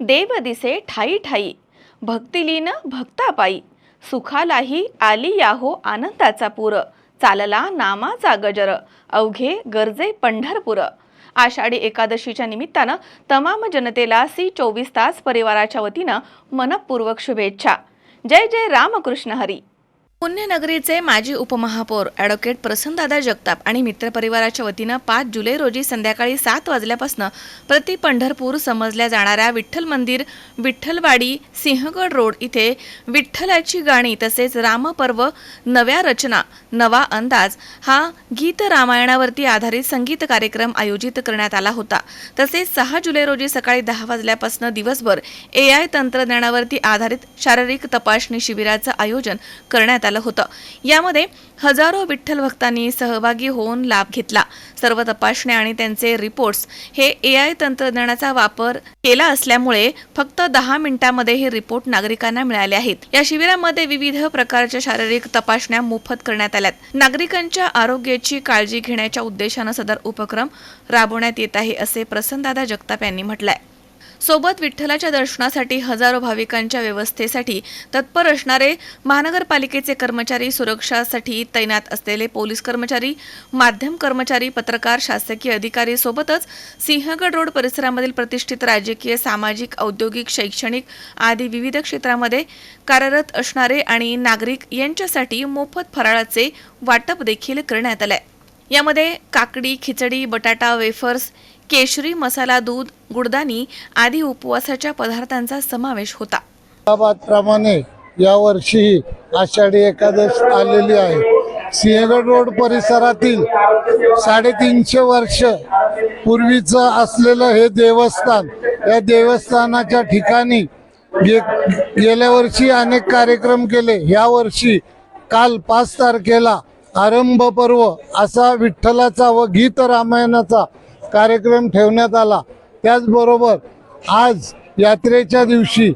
देव दिसे ठाई ठाई भक्तिलीन भक्तापायी सुखालाही आली याहो आनंदाचा पूर चालला नामाचा गजर अवघे गरजे पंढरपूर. आषाढी एकादशीच्या निमित्तानं तमाम जनतेला सी चोवीस तास परिवाराच्या वतीनं मनपूर्वक शुभेच्छा. जय जय रामकृष्ण हरी. पुण्यनगरीचे माजी उपमहापौर ॲडव्होकेट प्रसन्नदादा जगताप आणि मित्रपरिवाराच्या वतीनं पाच जुलै रोजी संध्याकाळी सात वाजल्यापासून प्रति पंढरपूर समजल्या जाणाऱ्या विठ्ठल मंदिर विठ्ठलवाडी सिंहगड रोड इथे विठ्ठलाची गाणी तसेच रामपर्व नव्या रचना नवा अंदाज हा गीत रामायणावरती आधारित संगीत कार्यक्रम आयोजित करण्यात आला होता. तसेच सहा जुलै रोजी सकाळी दहा वाजल्यापासून दिवसभर ए आय तंत्रज्ञानावरती आधारित शारीरिक तपासणी शिबिराचं आयोजन करण्यात आलं होतं. यामध्ये हजारो विठ्ठल भक्तांनी सहभागी होऊन लाभ घेतला. सर्व तपासण्या आणि त्यांचे रिपोर्ट्स हे ए आय तंत्रज्ञानाचा वापर केला असल्यामुळे फक्त दहा मिनिटांमध्ये हे रिपोर्ट नागरिकांना मिळाले आहेत. या शिबिरामध्ये विविध प्रकारच्या शारीरिक तपासण्या मोफत करण्यात आल्यात. नागरिकांच्या आरोग्याची काळजी घेण्याच्या उद्देशानं सदर उपक्रम राबवण्यात येत आहे असे प्रसन्नदादा जगताप यांनी म्हटलंय. सोबत विठ्ठलाच्या दर्शनासाठी हजारो भाविकांच्या व्यवस्थेसाठी तत्पर असणारे महानगरपालिकेचे कर्मचारी सुरक्षासाठी तैनात असलेले पोलीस कर्मचारी माध्यम कर्मचारी पत्रकार शासकीय अधिकारी सोबतच सिंहगड रोड परिसरामधील प्रतिष्ठित राजकीय सामाजिक औद्योगिक शैक्षणिक आदी विविध क्षेत्रामध्ये कार्यरत असणारे आणि नागरिक यांच्यासाठी मोफत फराळाचे वाटप देखील करण्यात आले यामध्ये काकडी खिचडी बटाटा वेफर्स केशरी मसाला दूध गुडदानी आदी उपवासाच्या पदार्थांचा समावेश होता. प्रमाणे यावर्षी आषाढी एकादश आलेली आहे. सिंहगड रोड परिसरातील साडेतीनशे वर्ष पूर्वीचं असलेलं हे देवस्थान या देवस्थानाच्या ठिकाणी गे गेल्या वर्षी अनेक कार्यक्रम केले. या वर्षी काल पाच तारखेला आरंभ पर्व असा विठ्ठलाचा व गीत रामायणाचा कार्यक्रम ठेवण्यात आला. त्याचबरोबर आज यात्रेच्या दिवशी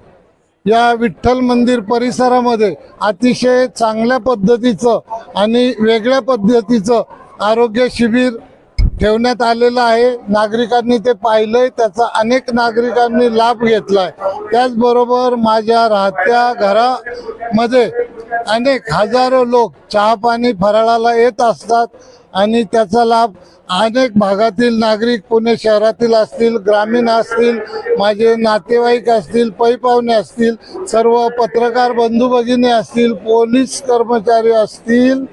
या विठ्ठल मंदिर परिसरामध्ये अतिशय चांगल्या पद्धतीचं आणि वेगळ्या पद्धतीचं आरोग्य शिबिर ठेवण्यात आलेलं आहे. नागरिकांनी ते पाहिलंय. त्याचा अनेक नागरिकांनी लाभ घेतलाय. त्याचबरोबर माझ्या राहत्या घरामध्ये अनेक हजारो लोक चहा पाणी फराळाला येत असतात आणि त्याचा लाभ अनेक भागातील नागरिक पुणे शहरातील असतील ग्रामीण असतील माझे नातेवाईक असतील पै पाहुणे असतील सर्व पत्रकार बंधू भगिनी असतील पोलीस कर्मचारी असतील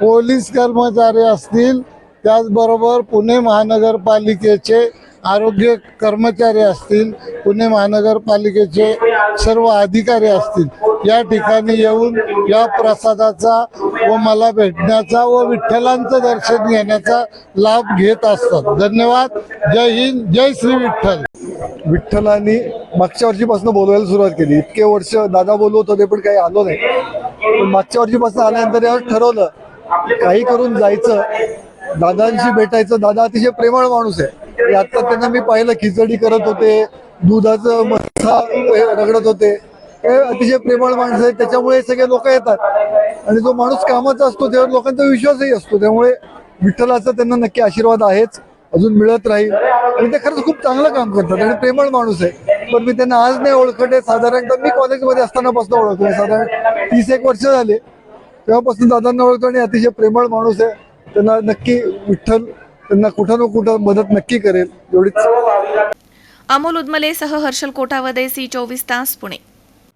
पोलीस कर्मचारी असतील त्याचबरोबर पुणे महानगरपालिकेचे आरोग्य कर्मचारी असतील पुणे महानगरपालिकेचे सर्व अधिकारी असतील या ठिकाणी येऊन या प्रसादाचा व मला भेटण्याचा व विठ्ठलांचं दर्शन घेण्याचा लाभ घेत असतात. धन्यवाद. जय हिंद. जय श्री विठ्ठल. विठ्ठलांनी मागच्या वर्षीपासून बोलवायला सुरुवात केली. इतके वर्ष दादा बोलवत होते पण काही आलो नाही. पण मागच्या वर्षीपासून आल्यानंतर यावर ठरवलं काही करून जायचं. दादांशी भेटायचं. दादा अतिशय प्रेमळ माणूस आहे. आता त्यांना मी पाहिलं खिचडी करत होते दुधाचं मठा रगडत होते. अतिशय प्रेमळ माणसं आहे त्याच्यामुळे सगळे लोक येतात. आणि जो माणूस कामाचा असतो त्यावर लोकांचा विश्वासही असतो. त्यामुळे विठ्ठलाचा त्यांना नक्की आशीर्वाद आहेच अजून मिळत राहील. आणि ते खरंच खूप चांगलं काम करतात आणि प्रेमळ माणूस आहे. पण मी त्यांना आज नाही ओळखत आहे. साधारणतः मी कॉलेजमध्ये असतानापासून ओळखतो साधारण तीस एक वर्ष झाले. तेव्हापासून दादांना ओळखतो आणि अतिशय प्रेमळ माणूस आहे. त्यांना नक्की विठ्ठल त्यांना कुठं ना कुठं मदत नक्की करेल एवढीच. अमोल उदमलेसह हर्षल कोठावदे सी चोवीस तास पुणे.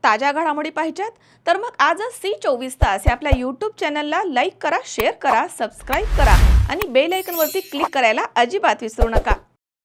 ताज्या घडामोडी पाहिजेत? तर मग आजच सी चोवीस तास या आपल्या यूट्यूब चॅनलला लाईक करा शेअर करा सबस्क्राईब करा आणि बेल आयकॉनवरती क्लिक करायला अजिबात विसरू नका.